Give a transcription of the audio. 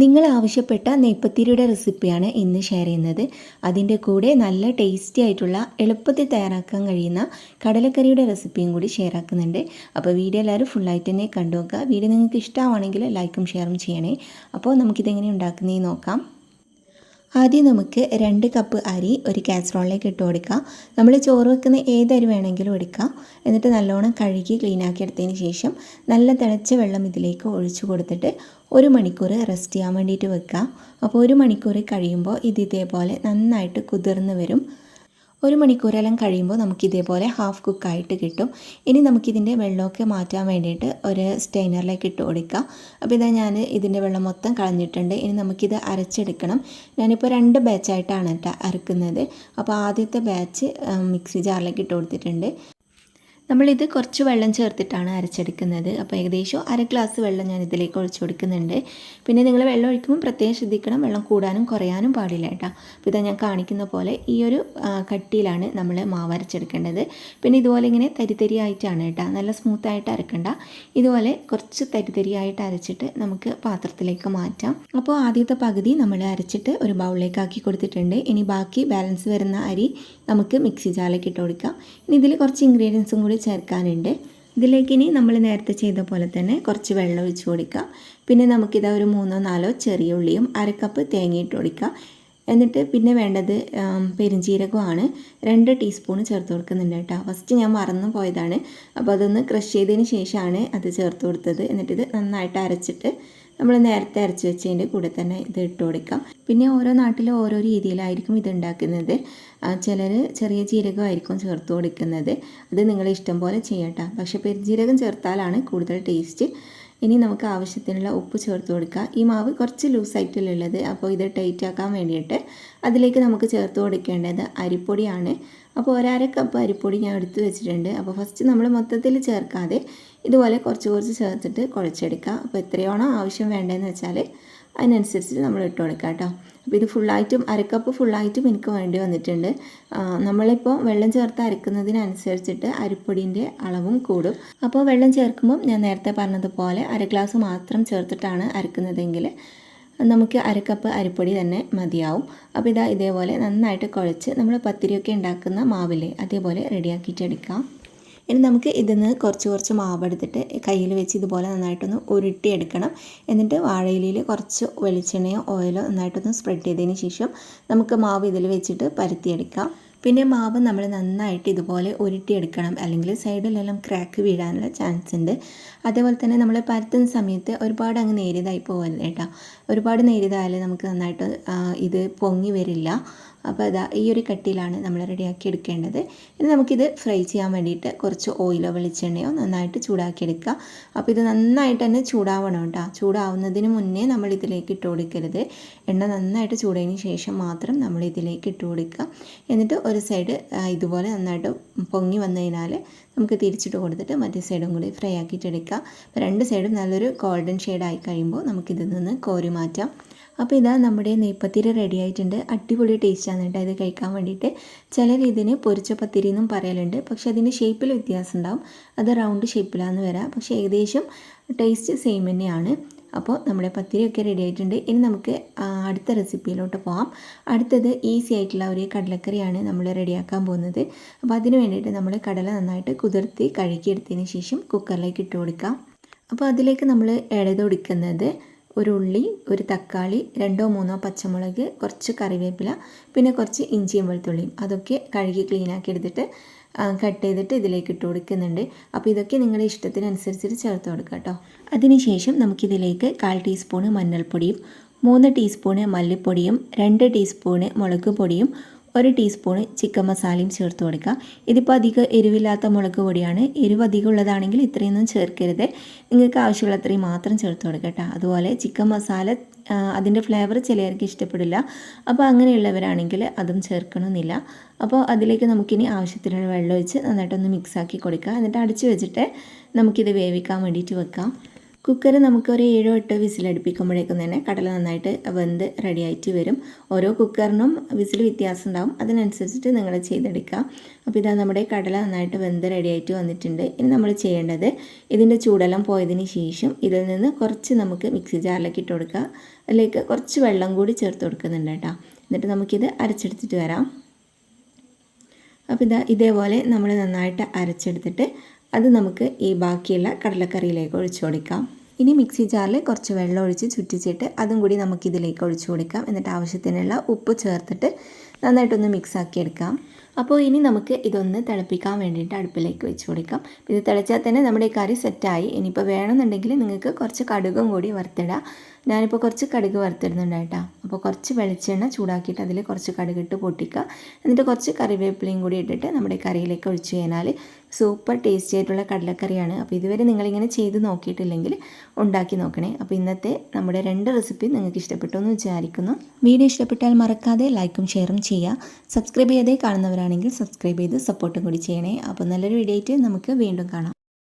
നിങ്ങൾ ആവശ്യപ്പെട്ട നെയ്പ്പത്തിരിയുടെ റെസിപ്പിയാണ് ഇന്ന് ഷെയർ ചെയ്യുന്നത്. അതിന്റെ കൂടെ നല്ല ടേസ്റ്റി ആയിട്ടുള്ള എളുപ്പത്തിൽ തയ്യാറാക്കാൻ കഴിയുന്ന കടലക്കറിയുടെ റെസിപ്പിയും കൂടി ഷെയർ ആക്കുന്നുണ്ട്. അപ്പോൾ വീഡിയോ എല്ലാവരും ഫുള്ളായിട്ട് തന്നെ കണ്ടു നോക്കുക. വീഡിയോ നിങ്ങൾക്ക് ഇഷ്ടമാണെങ്കിൽ ലൈക്കും ഷെയറും ചെയ്യണേ. അപ്പോൾ നമുക്കിതെങ്ങനെ ഉണ്ടാക്കുന്നതെന്ന് നോക്കാം. ആദ്യം നമുക്ക് രണ്ട് കപ്പ് അരി ഒരു കാസറോളിലേക്ക് ഇട്ട് കൊടുക്കാം. നമ്മൾ ചോറ് വെക്കുന്ന ഏത് അരി വേണമെങ്കിലും എടുക്കാം. എന്നിട്ട് നല്ലോണം കഴുകി ക്ലീനാക്കി എടുത്തതിന് ശേഷം നല്ല തിളച്ച വെള്ളം ഇതിലേക്ക് ഒഴിച്ചു കൊടുത്തിട്ട് ഒരു മണിക്കൂർ റെസ്റ്റ് ചെയ്യാൻ വേണ്ടിയിട്ട് വെക്കാം. അപ്പോൾ ഒരു മണിക്കൂർ കഴിയുമ്പോൾ ഇത് ഇതേപോലെ നന്നായിട്ട് കുതിർന്ന് വരും. ഒരു മണിക്കൂറെല്ലാം കഴിയുമ്പോൾ നമുക്കിതേപോലെ ഹാഫ് കുക്കായിട്ട് കിട്ടും. ഇനി നമുക്കിതിന്റെ വെള്ളമൊക്കെ മാറ്റാൻ വേണ്ടിയിട്ട് ഒരു സ്റ്റെയിനറിലേക്ക് ഇട്ട് കൊടുക്കാം. അപ്പോൾ ഇതാ ഞാൻ ഇതിന്റെ വെള്ളം മൊത്തം കളഞ്ഞിട്ടുണ്ട്. ഇനി നമുക്കിത് അരച്ചെടുക്കണം. ഞാനിപ്പോൾ രണ്ട് ബാച്ചായിട്ടാണ് അരക്കുന്നത്. അപ്പോൾ ആദ്യത്തെ ബാച്ച് മിക്സി ജാറിലേക്ക് ഇട്ട് കൊടുത്തിട്ടുണ്ട്. നമ്മളിത് കുറച്ച് വെള്ളം ചേർത്തിട്ടാണ് അരച്ചെടുക്കുന്നത്. അപ്പോൾ ഏകദേശം അര ഗ്ലാസ് വെള്ളം ഞാൻ ഇതിലേക്ക് ഒഴിച്ചു കൊടുക്കുന്നുണ്ട്. പിന്നെ നിങ്ങൾ വെള്ളം ഒഴിക്കുമ്പോൾ പ്രത്യേകം ശ്രദ്ധിക്കണം. വെള്ളം കൂടാനും കുറയാനും പാടില്ല കേട്ടോ. അപ്പോൾ ഇതാ ഞാൻ കാണിക്കുന്ന പോലെ ഈ ഒരു കട്ടിയിലാണ് നമ്മൾ മാവ് അരച്ചെടുക്കേണ്ടത്. പിന്നെ ഇതുപോലെ ഇങ്ങനെ തരിതരി ആയിട്ടാണ് കേട്ടോ. നല്ല സ്മൂത്തായിട്ട് അരക്കണ്ട. ഇതുപോലെ കുറച്ച് തരിതരിയായിട്ട് അരച്ചിട്ട് നമുക്ക് പാത്രത്തിലേക്ക് മാറ്റാം. അപ്പോൾ ആദ്യത്തെ പകുതി നമ്മൾ അരച്ചിട്ട് ഒരു ബൗളിലേക്ക് ആക്കി കൊടുത്തിട്ടുണ്ട്. ഇനി ബാക്കി ബാലൻസ് വരുന്ന അരി നമുക്ക് മിക്സി ജാറിലേക്ക് ഇട്ട് കൊടുക്കാം. ഇനി ഇതിൽ കുറച്ച് ഇൻഗ്രീഡിയൻസും കൂടി ചേർക്കാനുണ്ട്. ഇതിലേക്ക് ഇനി നമ്മൾ നേരത്തെ ചെയ്ത പോലെ തന്നെ കുറച്ച് വെള്ളം ഒഴിച്ച് കൊടുക്കാം പിന്നെ നമുക്കിതാ ഒരു മൂന്നോ നാലോ ചെറിയ ഉള്ളിയും അരക്കപ്പ് തേങ്ങയിട്ട് ഇട്ട് കൊടുക്കാം എന്നിട്ട് പിന്നെ വേണ്ടത് പെരുംജീരകമാണ് രണ്ട് ടീസ്പൂൺ ചേർത്ത് കൊടുക്കുന്നുണ്ട് കേട്ടോ. ഫസ്റ്റ് ഞാൻ മറന്നു പോയതാണ്. അപ്പോൾ അതൊന്ന് ക്രഷ് ചെയ്തതിന് ശേഷമാണ് അത് ചേർത്ത് കൊടുത്തത്. എന്നിട്ടിത് നന്നായിട്ട് അരച്ചിട്ട് നമ്മൾ നേരത്തെ അരച്ച് വെച്ചതിന്റെ കൂടെ തന്നെ ഇത് ഇട്ട് കൊടുക്കാം. പിന്നെ ഓരോ നാട്ടിലും ഓരോ രീതിയിലായിരിക്കും ഇത് ഉണ്ടാക്കുന്നത് ചിലർ ചെറിയ ജീരകമായിരിക്കും ചേർത്ത് കൊടുക്കുന്നത്. അത് നിങ്ങളെ ഇഷ്ടം പോലെ ചെയ്യട്ടോ. പക്ഷേ പെരുജീരകം ചേർത്താലാണ് കൂടുതൽ ടേസ്റ്റ്. ഇനി നമുക്ക് ആവശ്യത്തിനുള്ള ഉപ്പ് ചേർത്ത് കൊടുക്കുക ഈ മാവ് കുറച്ച് ലൂസായിട്ടുള്ളത് അപ്പോൾ ഇത് ടൈറ്റ് ആക്കാൻ വേണ്ടിയിട്ട് അതിലേക്ക് നമുക്ക് ചേർത്ത് കൊടുക്കേണ്ടത് അരിപ്പൊടിയാണ്. അപ്പോൾ ഒരര കപ്പ് അരിപ്പൊടി ഞാൻ എടുത്തു വെച്ചിട്ടുണ്ട്. അപ്പോൾ ഫസ്റ്റ് നമ്മൾ മൊത്തത്തിൽ ചേർക്കാതെ ഇതുപോലെ കുറച്ച് കുറച്ച് ചേർത്തിട്ട് കുഴച്ചെടുക്കുക അപ്പോൾ എത്രയാണോ ആവശ്യം വേണ്ടതെന്ന് വെച്ചാൽ അതിനനുസരിച്ച് നമ്മൾ ഇട്ട് കൊടുക്കുക കേട്ടോ. അപ്പോൾ ഇത് ഫുള്ളായിട്ടും അരക്കപ്പ് ഫുള്ളായിട്ടും എനിക്ക് വേണ്ടി വന്നിട്ടുണ്ട്. നമ്മളിപ്പോൾ വെള്ളം ചേർത്ത് അരക്കുന്നതിനനുസരിച്ചിട്ട് അരിപ്പൊടിന്റെ അളവും കൂടും. അപ്പോൾ വെള്ളം ചേർക്കുമ്പം ഞാൻ നേരത്തെ പറഞ്ഞതുപോലെ അര ഗ്ലാസ് മാത്രം ചേർത്തിട്ടാണ് അരക്കുന്നതെങ്കിൽ നമുക്ക് അരക്കപ്പ് അരിപ്പൊടി തന്നെ മതിയാവും. അപ്പോൾ ഇതാ ഇതേപോലെ നന്നായിട്ട് കുഴച്ച് നമ്മൾ പത്തിരിയൊക്കെ ഉണ്ടാക്കുന്ന മാവില്ലേ അതേപോലെ റെഡിയാക്കിയിട്ടെടുക്കാം ഇനി നമുക്ക് ഇതിൽ നിന്ന് കുറച്ച് കുറച്ച് മാവെടുത്തിട്ട് കയ്യിൽ വെച്ച് ഇതുപോലെ നന്നായിട്ടൊന്ന് ഉരുട്ടിയെടുക്കണം. എന്നിട്ട് വാഴയിലയിൽ കുറച്ച് വെളിച്ചെണ്ണയോ ഓയിലോ നന്നായിട്ടൊന്ന് സ്പ്രെഡ് ചെയ്തതിന് ശേഷം നമുക്ക് മാവ് ഇതിൽ വെച്ചിട്ട് പരത്തിയെടുക്കാം. പിന്നെ മാവ് നമ്മൾ നന്നായിട്ട് ഇതുപോലെ ഉരുട്ടിയെടുക്കണം. അല്ലെങ്കിൽ സൈഡിലെല്ലാം ക്രാക്ക് വീഴാനുള്ള ചാൻസ് ഉണ്ട്. അതേപോലെ തന്നെ നമ്മൾ പരത്തുന്ന സമയത്ത് ഒരുപാട് അങ്ങ് നേരിയതായി പോകരുത് കേട്ടോ. ഒരുപാട് നേരിയതായാലും നമുക്ക് നന്നായിട്ട് ഇത് പൊങ്ങി വരില്ല. അപ്പോൾ അതാ ഈ ഒരു കട്ടിയിലാണ് നമ്മൾ റെഡിയാക്കി എടുക്കേണ്ടത്. ഇനി നമുക്കിത് ഫ്രൈ ചെയ്യാൻ വേണ്ടിയിട്ട് കുറച്ച് ഓയിലോ വെളിച്ചെണ്ണയോ നന്നായിട്ട് ചൂടാക്കി എടുക്കുക അപ്പോൾ ഇത് നന്നായിട്ട് തന്നെ ചൂടാവണം കേട്ടോ. ചൂടാവുന്നതിന് മുന്നേ നമ്മൾ ഇതിലേക്ക് ഇട്ട് കൊടുക്കരുത്. എണ്ണ നന്നായിട്ട് ചൂടതിന് ശേഷം മാത്രം നമ്മൾ ഇതിലേക്ക് ഇട്ട് കൊടുക്കുക. എന്നിട്ട് ഒരു സൈഡ് ഇതുപോലെ നന്നായിട്ട് പൊങ്ങി വന്നു നമുക്ക് തിരിച്ചിട്ട് കൊടുത്തിട്ട് മറ്റേ സൈഡും കൂടി ഫ്രൈ ആക്കിയിട്ടെടുക്കുക അപ്പോൾ രണ്ട് സൈഡും നല്ലൊരു ഗോൾഡൻ ഷെയ്ഡായി കഴിയുമ്പോൾ നമുക്കിതിൽ നിന്ന് കോരി മാറ്റാം. അപ്പോൾ ഇതാ നമ്മുടെ നെയ്പ്പത്തിരി റെഡി ആയിട്ടുണ്ട്. അടിപൊളി ടേസ്റ്റാണ് കേട്ടോ ഇത് കഴിക്കാൻ വേണ്ടിയിട്ട്. ചിലർ ഇതിന് പൊരിച്ച പത്തിരി എന്നും പറയലുണ്ട്. പക്ഷേ അതിന്റെ ഷേപ്പിൽ വ്യത്യാസം ഉണ്ടാവും. അത് റൗണ്ട് ഷേപ്പിലാണെന്ന് വരാം. പക്ഷേ ഏകദേശം ടേസ്റ്റ് സെയിം തന്നെയാണ്. അപ്പോൾ നമ്മുടെ പത്തിരിയൊക്കെ റെഡി ആയിട്ടുണ്ട്. ഇനി നമുക്ക് അടുത്ത റെസിപ്പിയിലോട്ട് പോകാം അടുത്തത് ഈസി ആയിട്ടുള്ള ഒരു കടലക്കറിയാണ് നമ്മൾ റെഡിയാക്കാൻ പോകുന്നത്. അപ്പോൾ അതിന് വേണ്ടിയിട്ട് നമ്മൾ കടല നന്നായിട്ട് കുതിർത്തി കഴുകിയെടുത്തതിന് ശേഷം കുക്കറിലേക്ക് ഇട്ട് കൊടുക്കാം. അപ്പോൾ അതിലേക്ക് നമ്മൾ ഇടത് ഒരു ഉള്ളി ഒരു തക്കാളി രണ്ടോ മൂന്നോ പച്ചമുളക് കുറച്ച് കറിവേപ്പില പിന്നെ കുറച്ച് ഇഞ്ചിയും വെളുത്തുള്ളിയും. അതൊക്കെ കഴുകി ക്ലീനാക്കി എടുത്തിട്ട് കട്ട് ചെയ്തിട്ട് ഇതിലേക്ക് ഇട്ട് കൊടുക്കുന്നുണ്ട്. അപ്പോൾ ഇതൊക്കെ നിങ്ങളുടെ ഇഷ്ടത്തിനനുസരിച്ചിട്ട് ചേർത്ത് കൊടുക്കുക കേട്ടോ. അതിനുശേഷം നമുക്കിതിലേക്ക് കാൽ ടീസ്പൂണ് മഞ്ഞൾപ്പൊടിയും മൂന്ന് ടീസ്പൂണ് മല്ലിപ്പൊടിയും രണ്ട് ടീസ്പൂണ് മുളക് പൊടിയും ഒരു ടീസ്പൂണ് ചിക്കൻ മസാലയും ചേർത്ത് കൊടുക്കുക. ഇതിപ്പോൾ അധികം എരിവില്ലാത്ത മുളക് പൊടിയാണ്. എരിവ് അധികം ഉള്ളതാണെങ്കിൽ ഇത്രയൊന്നും ചേർക്കരുത്. നിങ്ങൾക്ക് ആവശ്യമുള്ള അത്രയും മാത്രം ചേർത്ത് കൊടുക്കുക കേട്ടോ. അതുപോലെ ചിക്കൻ മസാല അതിന്റെ ഫ്ലേവർ ചിലർക്ക് ഇഷ്ടപ്പെടില്ല. അപ്പോൾ അങ്ങനെയുള്ളവരാണെങ്കിൽ അതും ചേർക്കണമെന്നില്ല. അപ്പോൾ അതിലേക്ക് നമുക്കിനി ആവശ്യത്തിനുള്ള വെള്ളം ഒഴിച്ച് നന്നായിട്ടൊന്ന് മിക്സാക്കി കൊടുക്കുക. എന്നിട്ട് അടിച്ച് വെച്ചിട്ട് നമുക്കിത് വേവിക്കാൻ വേണ്ടിയിട്ട് വെക്കാം. കുക്കർ നമുക്ക് ഒരു ഏഴോ എട്ടോ വിസിലടുപ്പിക്കുമ്പോഴേക്കും തന്നെ കടല നന്നായിട്ട് വെന്ത് റെഡി ആയിട്ട് വരും. ഓരോ കുക്കറിനും വിസിൽ വ്യത്യാസം ഉണ്ടാവും അതിനനുസരിച്ചിട്ട് നിങ്ങൾ ചെയ്തെടുക്കുക അപ്പോൾ ഇതാ നമ്മുടെ കടല നന്നായിട്ട് വെന്ത് റെഡി ആയിട്ട് വന്നിട്ടുണ്ട്. ഇനി നമ്മൾ ചെയ്യേണ്ടത് ഇതിന്റെ ചൂടെല്ലാം പോയതിന് ശേഷം ഇതിൽ നിന്ന് കുറച്ച് നമുക്ക് മിക്സി ജാറിലേക്ക് ഇട്ട് കൊടുക്കുക. അതിലേക്ക് കുറച്ച് വെള്ളം കൂടി ചേർത്ത് കൊടുക്കുന്നുണ്ട് കേട്ടോ. എന്നിട്ട് നമുക്കിത് അരച്ചെടുത്തിട്ട് വരാം. അപ്പോൾ ഇതാ ഇതേപോലെ നമ്മൾ നന്നായിട്ട് അരച്ചെടുത്തിട്ട് അത് നമുക്ക് ഈ ബാക്കിയുള്ള കടലക്കറിയിലേക്ക് ഒഴിച്ചു കൊടുക്കാം. ഇനി മിക്സി ജാറിൽ കുറച്ച് വെള്ളം ഒഴിച്ച് ചുറ്റിച്ചിട്ട് അതും കൂടി നമുക്കിതിലേക്ക് ഒഴിച്ചു കൊടുക്കാം. എന്നിട്ട് ആവശ്യത്തിനുള്ള ഉപ്പ് ചേർത്തിട്ട് നന്നായിട്ടൊന്ന് മിക്സാക്കിയെടുക്കാം അപ്പോൾ ഇനി നമുക്ക് ഇതൊന്ന് തിളപ്പിക്കാൻ വേണ്ടിയിട്ട് അടുപ്പിലേക്ക് വെച്ച് കൊടുക്കാം. ഇത് തിളച്ചാൽ തന്നെ നമ്മുടെ ഈ കറി സെറ്റായി. ഇനിയിപ്പോൾ വേണമെന്നുണ്ടെങ്കിൽ നിങ്ങൾക്ക് കുറച്ച് കടുകും കൂടി വറുത്തിടാം. ഞാനിപ്പോൾ കുറച്ച് കടുക് വറുത്തിടുന്നുണ്ട് കേട്ടോ. അപ്പോൾ കുറച്ച് വെളിച്ചെണ്ണ ചൂടാക്കിയിട്ട് അതിൽ കുറച്ച് കടുകിട്ട് പൊട്ടിക്കുക. എന്നിട്ട് കുറച്ച് കറിവേപ്പിലയും കൂടി ഇട്ടിട്ട് നമ്മുടെ കറിയിലേക്ക് ഒഴിച്ചു കഴിഞ്ഞാൽ സൂപ്പർ ടേസ്റ്റി ആയിട്ടുള്ള കടലക്കറിയാണ്. അപ്പോൾ ഇതുവരെ നിങ്ങളിങ്ങനെ ചെയ്ത് നോക്കിയിട്ടില്ലെങ്കിൽ ഉണ്ടാക്കി നോക്കണേ. അപ്പോൾ ഇന്നത്തെ നമ്മുടെ രണ്ട് റെസിപ്പി നിങ്ങൾക്ക് ഇഷ്ടപ്പെട്ടു എന്ന് വിചാരിക്കുന്നു. വീഡിയോ ഇഷ്ടപ്പെട്ടാൽ മറക്കാതെ ലൈക്കും ഷെയറും ചെയ്യുക. സബ്സ്ക്രൈബ് ചെയ്യാതെ കാണുന്നവരാണെങ്കിൽ സബ്സ്ക്രൈബ് ചെയ്ത് സപ്പോർട്ടും കൂടി ചെയ്യണേ. അപ്പോൾ നല്ലൊരു വീഡിയോ ആയിട്ട് നമുക്ക് വീണ്ടും കാണാം.